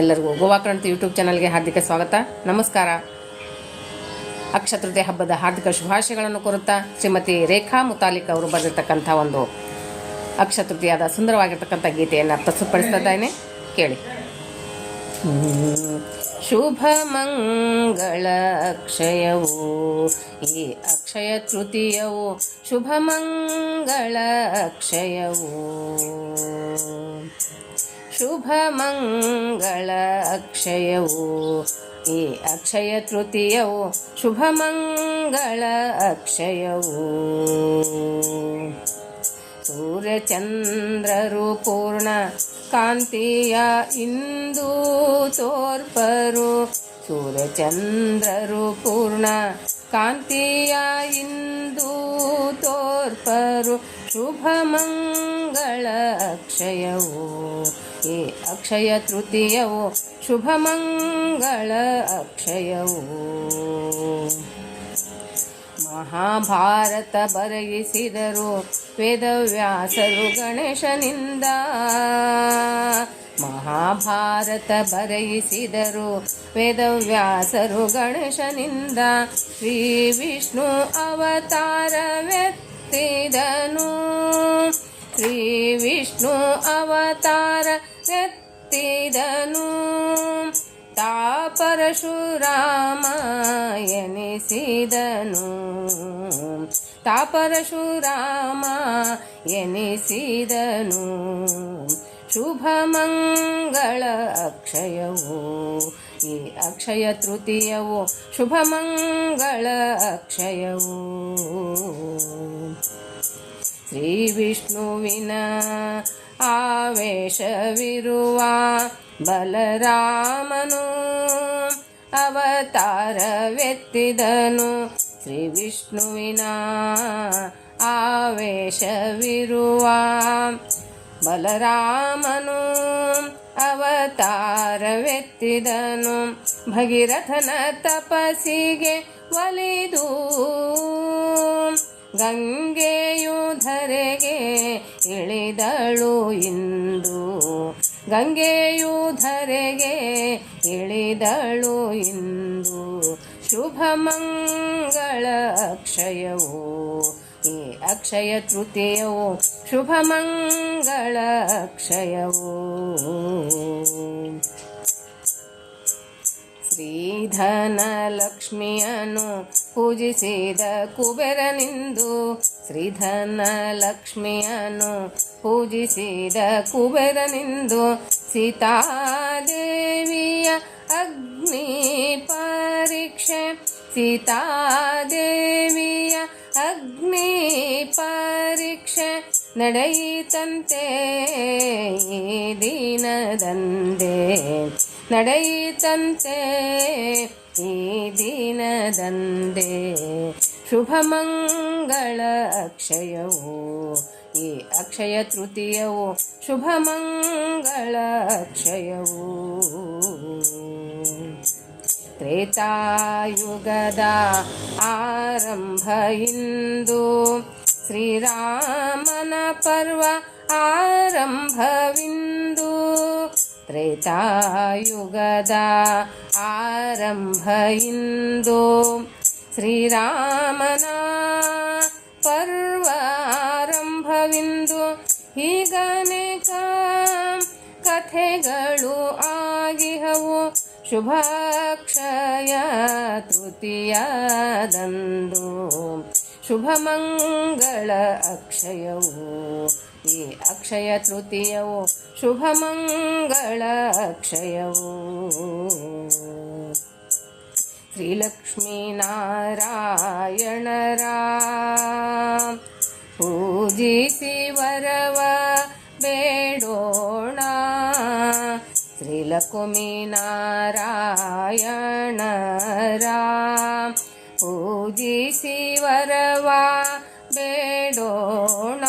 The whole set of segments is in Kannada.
ಎಲ್ಲರಿಗೂ ಗೋವಾಕ್ರಾಂತಿ ಯೂಟ್ಯೂಬ್ ಚಾನಲ್ಗೆ ಹಾರ್ದಿಕ ಸ್ವಾಗತ. ನಮಸ್ಕಾರ. ಅಕ್ಷತೃತೀಯ ಹಬ್ಬದ ಹಾರ್ದಿಕ ಶುಭಾಶಯಗಳನ್ನು ಕೋರುತ್ತಾ ಶ್ರೀಮತಿ ರೇಖಾ ಮುತಾಲಿಕ್ ಅವರು ಬರೆದಿರ್ತಕ್ಕಂಥ ಒಂದು ಅಕ್ಷತೃತೀಯದ ಸುಂದರವಾಗಿರ್ತಕ್ಕಂಥ ಗೀತೆಯನ್ನು ಪ್ರಸ್ತುತಪಡಿಸ್ತಾ ಕೇಳಿ. ಶುಭ ಮಂಗಳ ಅಕ್ಷಯವು, ಈ ಅಕ್ಷಯ ತೃತೀಯವು ಶುಭ ಮಂಗಳ ಅಕ್ಷಯವು. ಶುಭ ಮಂಗಳ ಅಕ್ಷಯವು ಈ ಅಕ್ಷಯ ತೃತೀಯವು ಶುಭ ಮಂಗಳ ಅಕ್ಷಯವು ಸೂರ್ಯಚಂದ್ರರು ಪೂರ್ಣ ಕಾಂತಿಯ ಇಂದು ತೋರ್ಪರು. ಸೂರ್ಯಚಂದ್ರರು ಪೂರ್ಣ ಕಾಂತಿಯ ಇಂದು ತೋರ್ಪರು. ಶುಭ ಮಂಗಳ ಅಕ್ಷಯವು ಅಕ್ಷಯ ತೃತೀಯವು ಶುಭ ಮಂಗಳ ಅಕ್ಷಯವು. ಮಹಾಭಾರತ ಬರೆಯಿಸಿದರು ವೇದವ್ಯಾಸರು ಗಣೇಶನಿಂದ. ಮಹಾಭಾರತ ಬರೆಯಿಸಿದರು ವೇದವ್ಯಾಸರು ಗಣೇಶನಿಂದ. ಶ್ರೀ ವಿಷ್ಣು ಅವತಾರವೆತ್ತಿದನು ಶ್ರೀ ವಿಷ್ಣು ಅವತಾರವೆತ್ತಿದನು ಎನಿಸಿದನು. ತಾಪರಶುರಾಮ ಎನಿಸಿದನು. ಶುಭ ಮಂಗಳ ಅಕ್ಷಯವು, ಈ ಅಕ್ಷಯ ತೃತೀಯವೋ, ಶುಭ ಮಂಗಳ ಅಕ್ಷಯವು. ಶ್ರೀ ವಿಷ್ಣುವಿನ ಆವೇಶವಿರುವ ಬಲರಾಮನು ಅವತಾರವೆತ್ತಿದನು ಶ್ರೀ ವಿಷ್ಣುವಿನ ಆವೇಶವಿರುವ ಬಲರಾಮನು ಅವತಾರವೆತ್ತಿದನು ಭಗೀರಥನ ತಪಸ್ಸಿಗೆ ಒಲಿದು ಗಂಗೆಯು ಧರೆಗೆ ಇಳಿದಳು ಇಂದು. ಗಂಗೆಯು ಧರೆಗೆ ಇಳಿದಳು ಇಂದು ಶುಭ ಮಂಗಳ ಅಕ್ಷಯವು? ಈ ಅಕ್ಷಯ ತೃತೀಯವು ಶುಭ ಮಂಗಳ ಅಕ್ಷಯವು? ಶ್ರೀಧನ ಲಕ್ಷ್ಮಿಯನು ಪೂಜಿಸಿದ ಕುಬೇರನಿಂದು ಶ್ರೀಧನ ಲಕ್ಷ್ಮಿಯನು ಪೂಜಿಸಿದ ಕುಬೇರನಿಂದು ಸೀತಾದೇವಿಯ ಅಗ್ನಿ ಪರೀಕ್ಷೆ. ಸೀತಾದೇವಿಯ ಅಗ್ನಿ ಪರೀಕ್ಷೆ ನಡೆಯಿತಂತೆ ದಿನದಂದೇ. ನಡೆಯಿತಂತೆ ಈ ದಿನದಂದೇ. ಶುಭ ಮಂಗಳ ಅಕ್ಷಯವು, ಈ ಅಕ್ಷಯ ತೃತೀಯವು ಶುಭ ಮಂಗಳ ಅಕ್ಷಯವು. ತ್ರೇತಾಯುಗದ ಆರಂಭ ಇಂದು ಶ್ರೀರಾಮನ ಪರ್ವ ಆರಂಭವಿಂದು ತ್ರೇತಾಯುಗದ ಆರಂಭ ಇಂದು ಶ್ರೀರಾಮನ ಪರ್ವ ಆರಂಭವಿಂದು ಹೀಗನೇಕ ಕಥೆಗಳು ಆಗಿಹವು ಶುಭಾಕ್ಷಯ ತೃತೀಯದಂದು ಶುಭ ಮಂಗಳ ಅಕ್ಷಯವು ಈ ಅಕ್ಷಯ ತೃತೀಯವು ಶುಭ ಮಂಗಳ ಅಕ್ಷಯವು ಶ್ರೀಲಕ್ಷ್ಮೀನಾರಾಯಣರ ಶ್ರೀಲಕ್ಷ್ಮೀನಾರಾಯಣರ ಪೂಜಿಸಿ ವರವಾ ಬೇಡೋಣ.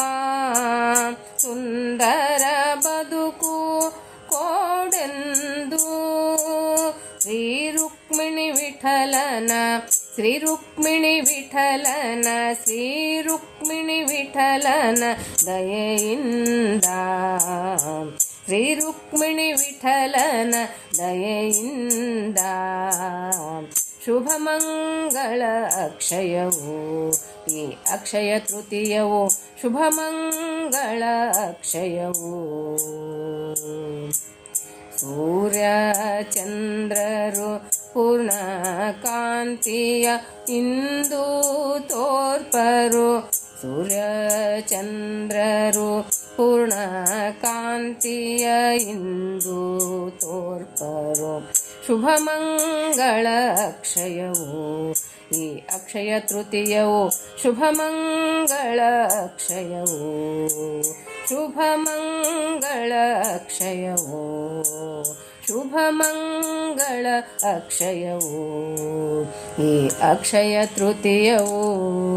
ಸುಂದರ ಬದುಕು ಕೋಡೆಂದು. ಶ್ರೀ ರುಕ್ಮಿಣಿ ವಿಠಲನ, ಶ್ರೀ ರುಕ್ಮಿಣಿ ವಿಠಲನ, ಶ್ರೀ ರುಕ್ಮಿಣಿ ವಿಠಲನ ದಯೆಯಿಂದ. ಶ್ರೀ ರುಕ್ಮಿಣಿ ವಿಠಲನ ದಯೆಯಿಂದ ಶುಭ ಮಂಗಳ ಅಕ್ಷಯವು, ಈ ಅಕ್ಷಯ ತೃತೀಯವು ಶುಭ ಮಂಗಳ ಅಕ್ಷಯವು. ಸೂರ್ಯ ಚಂದ್ರರು ಪೂರ್ಣ ಕಾಂತಿಯ ಇಂದು ತೋರ್ಪರು, ಸೂರ್ಯ ಚಂದ್ರರು ಪೂರ್ಣ ಕಾಂತಿಯ ಇಂದು ತೋರ್ಪರು. ಶುಭ ಮಂಗಳ ಅಕ್ಷಯವು, ಈ ಅಕ್ಷಯ ತೃತೀಯವು ಶುಭ ಮಂಗಳ ಅಕ್ಷಯವು. ಶುಭ ಮಂಗಳ ಅಕ್ಷಯವು, ಶುಭ ಮಂಗಳ ಅಕ್ಷಯವು. ಈ ಅಕ್ಷಯ ತೃತೀಯವು